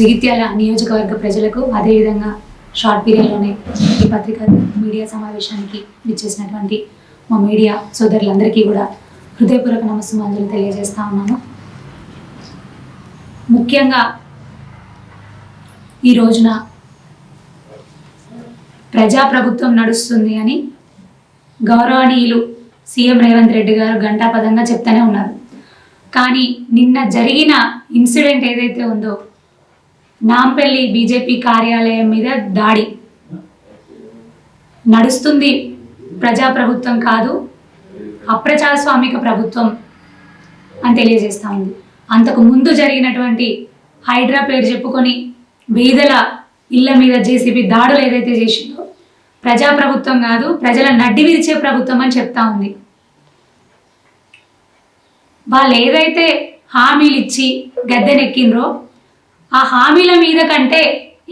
జగిత్యాల నియోజకవర్గ ప్రజలకు అదేవిధంగా షార్ట్ పీరియడ్లోనే ఈ పత్రిక మీడియా సమావేశానికి విచ్చేసినటువంటి మా మీడియా సోదరులందరికీ కూడా హృదయపూర్వక నమస్సుమాంజలు తెలియజేస్తా ఉన్నాను. ముఖ్యంగా ఈ రోజున ప్రజాప్రభుత్వం నడుస్తుంది అని గౌరవనీయులు సీఎం రేవంత్ రెడ్డి గారు గంటాపదంగా చెప్తూనే ఉన్నారు. కానీ నిన్న జరిగిన ఇన్సిడెంట్ ఏదైతే ఉందో నాంపల్లి బీజేపీ కార్యాలయం మీద దాడి. నడుస్తుంది ప్రజాప్రభుత్వం కాదు అప్రజాస్వామిక ప్రభుత్వం అని తెలియజేస్తా ఉంది. అంతకు ముందు జరిగినటువంటి హైడ్రా పేరు చెప్పుకొని బీదల ఇళ్ళ మీద జేసీబీ దాడులు ఏదైతే చేసిందో ప్రజాప్రభుత్వం కాదు ప్రజల నడ్డి విరిచే ప్రభుత్వం అని చెప్తా ఉంది. వాళ్ళు ఏదైతే హామీలు ఇచ్చి గద్దెనెక్కిండ్రో ఆ హామీల మీద కంటే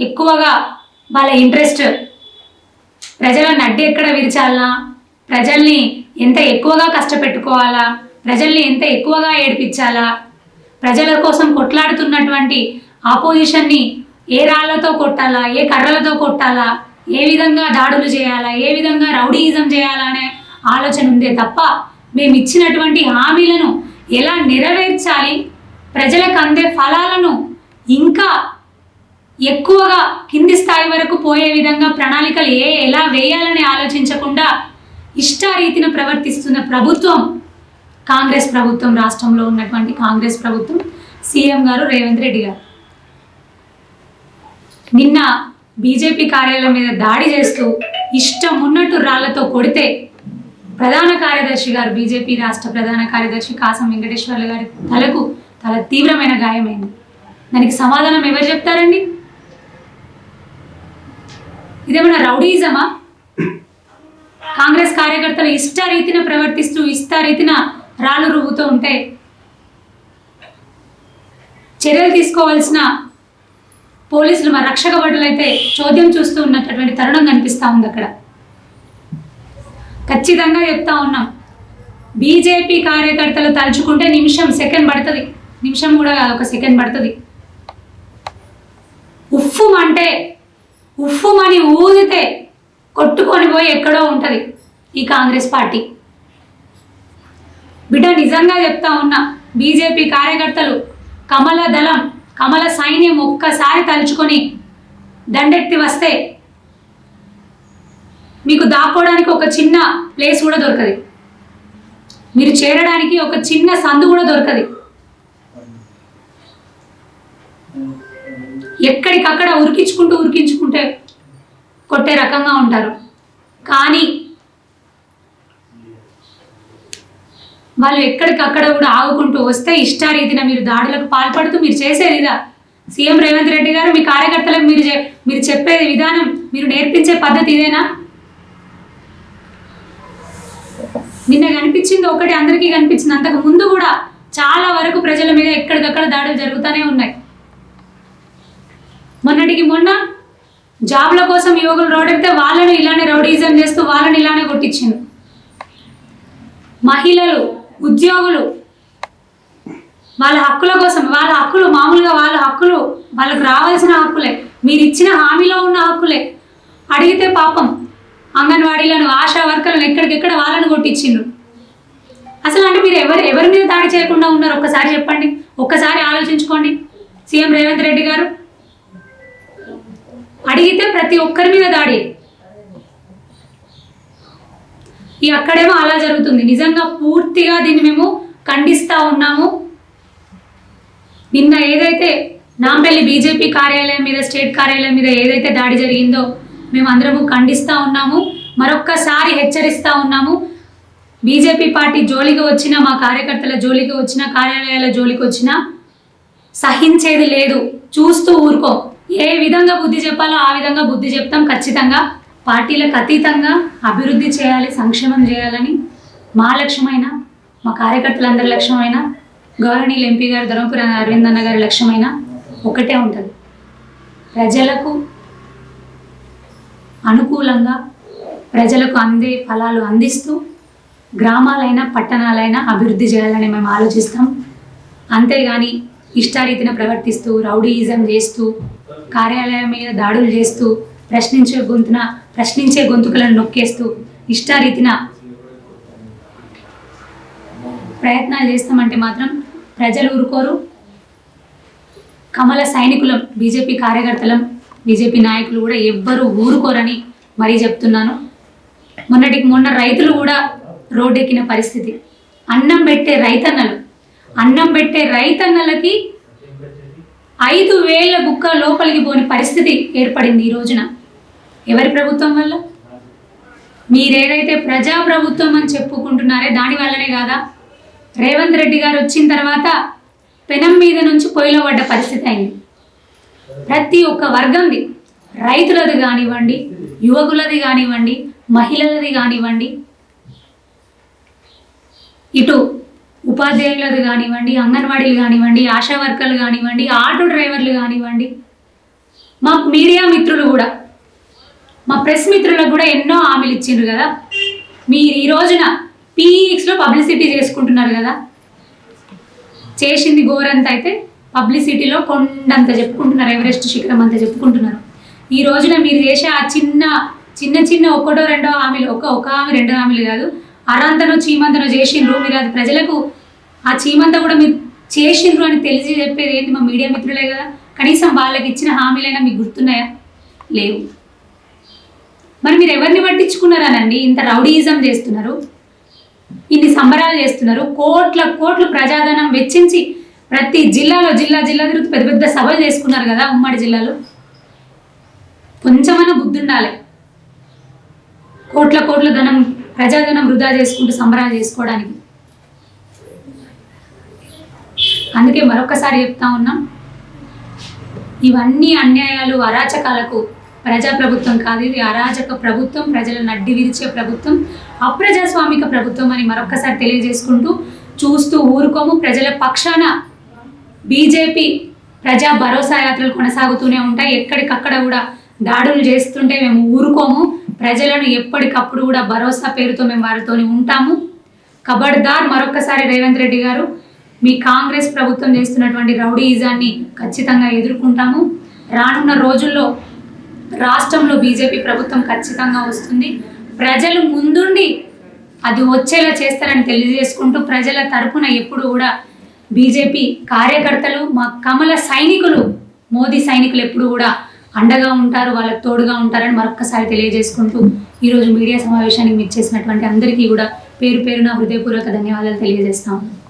ఎక్కువగా వాళ్ళ ఇంట్రెస్ట్ ప్రజల నడ్డి ఎక్కడ విరిచాలా? ప్రజల్ని ఎంత ఎక్కువగా కష్టపెట్టుకోవాలా? ప్రజల్ని ఎంత ఎక్కువగా ఏడిపించాలా? ప్రజల కోసం కొట్లాడుతున్నటువంటి ఆపోజిషన్ని ఏ రాళ్ళతో కొట్టాలా? ఏ కర్రలతో కొట్టాలా? ఏ విధంగా దాడులు చేయాలా? ఏ విధంగా రౌడీయిజం చేయాలా అనే ఆలోచన ఉందే తప్ప మేము ఇచ్చినటువంటి హామీలను ఎలా నెరవేర్చాలి? ప్రజలకు అందే ఫలాలను ఇంకా ఎక్కువగా కింది స్థాయి వరకు పోయే విధంగా ప్రణాళికలు ఏ ఎలా వేయాలని ఆలోచించకుండా ఇష్టారీతిన ప్రవర్తిస్తున్న ప్రభుత్వం కాంగ్రెస్ ప్రభుత్వం రాష్ట్రంలో ఉన్నటువంటి కాంగ్రెస్ ప్రభుత్వం సీఎం గారు రేవంత్ రెడ్డి గారు. నిన్న బీజేపీ కార్యాలయం మీద దాడి చేస్తూ ఇష్టం ఉన్నట్టు రాళ్ళతో కొడితే ప్రధాన కార్యదర్శి గారు బీజేపీ రాష్ట్ర ప్రధాన కార్యదర్శి కాసం వెంకటేశ్వర్లు గారి తలకు చాలా తీవ్రమైన గాయమైంది. దానికి సమాధానం ఎవరు చెప్తారండి? ఇదేమన్నా రౌడీజమా? కాంగ్రెస్ కార్యకర్తలు ఇష్టారీతిన ప్రవర్తిస్తూ ఇష్టారీతిన రాళ్ళు రువ్వుతూ ఉంటే చర్యలు తీసుకోవాల్సిన పోలీసులు మా రక్షక భటులైతే చోద్యం చూస్తూ ఉన్నటువంటి తరుణం కనిపిస్తూ ఉంది అక్కడ. ఖచ్చితంగా చెప్తా ఉన్నాం. బీజేపీ కార్యకర్తలు తలుచుకుంటే నిమిషం సెకండ్ పడుతుంది. నిమిషం కూడా ఒక సెకండ్ పడుతుంది. ఉఫ్ఫుమంటే ఉఫ్ఫుమని ఊదితే కొట్టుకొని పోయి ఎక్కడో ఉంటుంది ఈ కాంగ్రెస్ పార్టీ. బిడ్డ నిజంగా చెప్తా ఉన్నా బీజేపీ కార్యకర్తలు కమల దళం కమల సైన్యం ఒక్కసారి తలుచుకొని దండెత్తి వస్తే మీకు దాక్కోవడానికి ఒక చిన్న ప్లేస్ కూడా దొరకదు. మీరు చేరడానికి ఒక చిన్న సందు కూడా దొరకదు. ఎక్కడికక్కడ ఉరికించుకుంటూ ఉరికించుకుంటే కొట్టే రకంగా ఉంటారు. కానీ వాళ్ళు ఎక్కడికక్కడ కూడా ఆగుకుంటూ వస్తే ఇష్టారీతిన మీరు దాడులకు పాల్పడుతూ మీరు చేసేది ఇదా? సీఎం రేవంత్ రెడ్డి గారు మీ కార్యకర్తలకు మీరు మీరు చెప్పే విధానం మీరు నేర్పించే పద్ధతి ఇదేనా? నిన్న కనిపించింది ఒకటి అందరికీ కనిపించింది. అంతకు ముందు కూడా చాలా వరకు ప్రజల మీద ఎక్కడికక్కడ దాడులు జరుగుతూనే ఉన్నాయి. మొన్నటికి మొన్న జాబ్ల కోసం యువకులు రోడ్డెక్కితే వాళ్ళని ఇలానే రౌడీజం చేస్తూ వాళ్ళని ఇలానే కొట్టించింది మహిళలు ఉద్యోగులు వాళ్ళ హక్కుల కోసం వాళ్ళ హక్కులు మామూలుగా వాళ్ళ హక్కులు వాళ్ళకు రావాల్సిన హక్కులే. మీరు ఇచ్చిన హామీలో ఉన్న హక్కులే. అడిగితే పాపం అంగన్వాడీలను ఆశా వర్కర్లను ఎక్కడికెక్కడ వాళ్ళని కొట్టించిండ్రు అసలు అంటే మీరు ఎవరు ఎవరి మీద దాడి చేయకుండా ఉన్నారు? ఒక్కసారి చెప్పండి. ఒక్కసారి ఆలోచించుకోండి. సీఎం రేవంత్ రెడ్డి గారు అడిగితే ప్రతి ఒక్కరి మీద దాడి. ఈ అక్కడేమో అలా జరుగుతుంది. నిజంగా పూర్తిగా దీన్ని మేము ఖండిస్తూ ఉన్నాము. నిన్న ఏదైతే నాంపల్లి బీజేపీ కార్యాలయం మీద స్టేట్ కార్యాలయం మీద ఏదైతే దాడి జరిగిందో మేము అందరము ఖండిస్తూ ఉన్నాము. మరొక్కసారి హెచ్చరిస్తూ ఉన్నాము. బీజేపీ పార్టీ జోలికి వచ్చిన మా కార్యకర్తల జోలికి వచ్చిన కార్యాలయాల జోలికి వచ్చినా సహించేది లేదు. చూస్తూ ఊరుకో. ఏ విధంగా బుద్ధి చెప్పాలో ఆ విధంగా బుద్ధి చెప్తాం ఖచ్చితంగా. పార్టీలకు అతీతంగా అభివృద్ధి చేయాలి సంక్షేమం చేయాలని మా లక్ష్యమైన మా కార్యకర్తలందరి లక్ష్యమైన గౌరవనీయులు ఎంపీ గారు ధర్మపురి అరవింద్ అన్న గారి లక్ష్యమైన ఒకటే ఉంటుంది. ప్రజలకు అనుకూలంగా ప్రజలకు అందే ఫలాలు అందిస్తూ గ్రామాలైనా పట్టణాలైనా అభివృద్ధి చేయాలని మేము ఆలోచిస్తాం. అంతేగాని ఇష్టారీతిన ప్రవర్తిస్తూ రౌడీయిజం చేస్తూ కార్యాలయం మీద దాడులు చేస్తూ ప్రశ్నించే గొంతున ప్రశ్నించే గొంతుకలను నొక్కేస్తూ ఇష్టారీతిన ప్రయత్నాలు చేస్తామంటే మాత్రం ప్రజలు ఊరుకోరు. కమల సైనికులం బీజేపీ కార్యకర్తలం బీజేపీ నాయకులు కూడా ఎవ్వరూ ఊరుకోరని మరీ చెప్తున్నాను. మొన్నటికి మొన్న రైతులు కూడా రోడ్డెక్కిన పరిస్థితి. అన్నం పెట్టే రైతన్నలు అన్నం పెట్టే రైతన్నలకి ఐదు వేల బుక్క లోపలికి పోని పరిస్థితి ఏర్పడింది ఈ రోజున. ఎవరి ప్రభుత్వం వల్ల? మీరేదైతే ప్రజా ప్రభుత్వం అని చెప్పుకుంటున్నారే దాని వల్లనే కాదా? రేవంత్ రెడ్డి గారు వచ్చిన తర్వాత పెనం మీద నుంచి పొయ్యిలో పడ్డ పరిస్థితి అయింది. ప్రతి ఒక్క వర్గంది రైతులది కానివ్వండి యువకులది కానివ్వండి మహిళలది కానివ్వండి ఇటు ఉపాధ్యాయులది కానివ్వండి అంగన్వాడీలు కానివ్వండి ఆశా వర్కర్లు కానివ్వండి ఆటో డ్రైవర్లు కానివ్వండి మా మీడియా మిత్రులు కూడా మా ప్రెస్ మిత్రులకు కూడా ఎన్నో హామీలు ఇచ్చిండ్రు కదా. మీరు ఈ రోజున పీఈక్స్లో పబ్లిసిటీ చేసుకుంటున్నారు కదా. చేసింది ఘోరంత అయితే పబ్లిసిటీలో కొండంత చెప్పుకుంటున్నారు ఎవరెస్ట్ శిఖరం అంత చెప్పుకుంటున్నారు. ఈ రోజున మీరు చేసే ఆ చిన్న చిన్న చిన్న ఒకటో రెండో హామీలు ఒక ఒక హామీ రెండో హామీలు కాదు అరాంతను చీమంతను చేసిండ్రు. మీరు అది ప్రజలకు ఆ చీమంత కూడా మీరు చేసిండ్రు అని తెలిసి చెప్పేది ఏంటి మా మీడియా మిత్రులే కదా? కనీసం వాళ్ళకి ఇచ్చిన హామీలైనా మీకు గుర్తున్నాయా? లేవు. మరి మీరు ఎవరిని పట్టించుకున్నారనండి? ఇంత రౌడీయిజం చేస్తున్నారు. ఇన్ని సంబరాలు చేస్తున్నారు. కోట్ల కోట్లు ప్రజాధనం వెచ్చించి ప్రతి జిల్లాలో జిల్లా జిల్లా తిరుగుతూ పెద్ద పెద్ద సభలు చేసుకున్నారు కదా ఉమ్మడి జిల్లాలో. కొంచెమైనా బుద్ధి ఉండాలి కోట్ల కోట్ల ధనం ప్రజాధనం వృధా చేసుకుంటూ సంబరాలు చేసుకోవడానికి. అందుకే మరొకసారి చెప్తా ఉన్నాం ఇవన్నీ అన్యాయాలు అరాచకాలకు ప్రజాప్రభుత్వం కాదు. ఇది అరాచక ప్రభుత్వం ప్రజలను అడ్డి విరిచే ప్రభుత్వం అప్రజాస్వామిక ప్రభుత్వం అని మరొకసారి తెలియజేసుకుంటూ చూస్తూ ఊరుకోము. ప్రజల పక్షాన బీజేపీ ప్రజా భరోసా యాత్రలు కొనసాగుతూనే ఉంటాయి. ఎక్కడికక్కడ కూడా దాడులు చేస్తుంటే మేము ఊరుకోము. ప్రజలను ఎప్పటికప్పుడు కూడా భరోసా పేరుతో మేము వారితో ఉంటాము. కబడ్దార్ మరొకసారి రేవంత్ రెడ్డి గారు మీ కాంగ్రెస్ ప్రభుత్వం చేస్తున్నటువంటి రౌడీయిజాన్ని ఖచ్చితంగా ఎదుర్కొంటాము. రానున్న రోజుల్లో రాష్ట్రంలో బీజేపీ ప్రభుత్వం ఖచ్చితంగా వస్తుంది. ప్రజలు ముందుండి అది వచ్చేలా చేస్తారని తెలియజేసుకుంటూ ప్రజల తరపున ఎప్పుడు కూడా బీజేపీ కార్యకర్తలు మా కమల సైనికులు మోదీ సైనికులు ఎప్పుడు కూడా అండగా ఉంటారు వాళ్ళకి తోడుగా ఉంటారని మరొక్కసారి తెలియజేసుకుంటూ ఈరోజు మీడియా సమావేశానికి మీరు చేసినటువంటి అందరికీ కూడా పేరు పేరున హృదయపూర్వక ధన్యవాదాలు తెలియజేస్తాము.